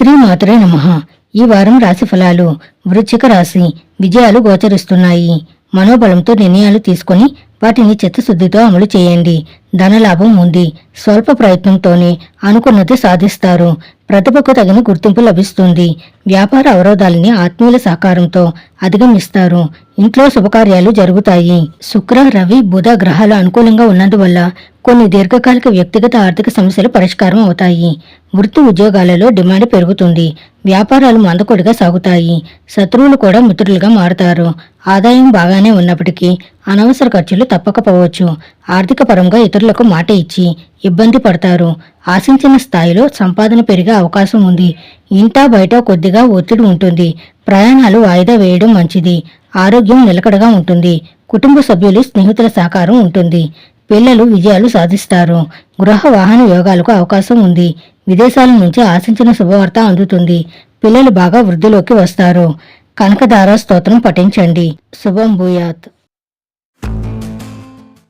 శ్రీమాతురే నమ. ఈ వారం రాశి ఫలాలు వృశ్చిక రాశి. విజయాలు గోచరిస్తున్నాయి. మనోబలంతో నిర్ణయాలు తీసుకొని వాటిని చిత్తశుద్ధితో అమలు చేయండి. ధనలాభం ఉంది. స్వల్ప ప్రయత్నంతోనే అనుకున్నది సాధిస్తారు. ప్రతిభకు తగిన గుర్తింపు లభిస్తుంది. వ్యాపార అవరోధాలని ఆత్మీయుల సహకారంతో అధిగమిస్తారు. ఇంట్లో శుభకార్యాలు జరుగుతాయి. శుక్ర రవి బుధ గ్రహాలు అనుకూలంగా ఉన్నందువల్ల కొన్ని దీర్ఘకాలిక వ్యక్తిగత ఆర్థిక సమస్యలు పరిష్కారం అవుతాయి. వృత్తి ఉద్యోగాలలో డిమాండ్ పెరుగుతుంది. వ్యాపారాలు మందకొడిగా సాగుతాయి. శత్రువులు కూడా మిత్రులుగా మారుతారు. ఆదాయం బాగానే ఉన్నప్పటికీ అనవసర ఖర్చులు తప్పకపోవచ్చు. ఆర్థిక పరంగా ఇతరులకు మాట ఇచ్చి ఇబ్బంది పడతారు. ఆశించిన స్థాయిలో సంపాదన పెరిగే అవకాశం ఉంది. ఇంటా బయట కొద్దిగా ఒత్తిడి ఉంటుంది. ప్రయాణాలు వాయిదా వేయడం మంచిది. ఆరోగ్యం నిలకడగా ఉంటుంది. కుటుంబ సభ్యులు స్నేహితుల సహకారం ఉంటుంది. పిల్లలు విజయాలు సాధిస్తారు. గృహ వాహన యోగాలకు అవకాశం ఉంది. విదేశాల నుంచి ఆశించిన శుభవార్త అందుతుంది. పిల్లలు బాగా వృద్ధిలోకి వస్తారు. కనకదార స్తోత్రం పఠించండి. శుభం భూయాత్.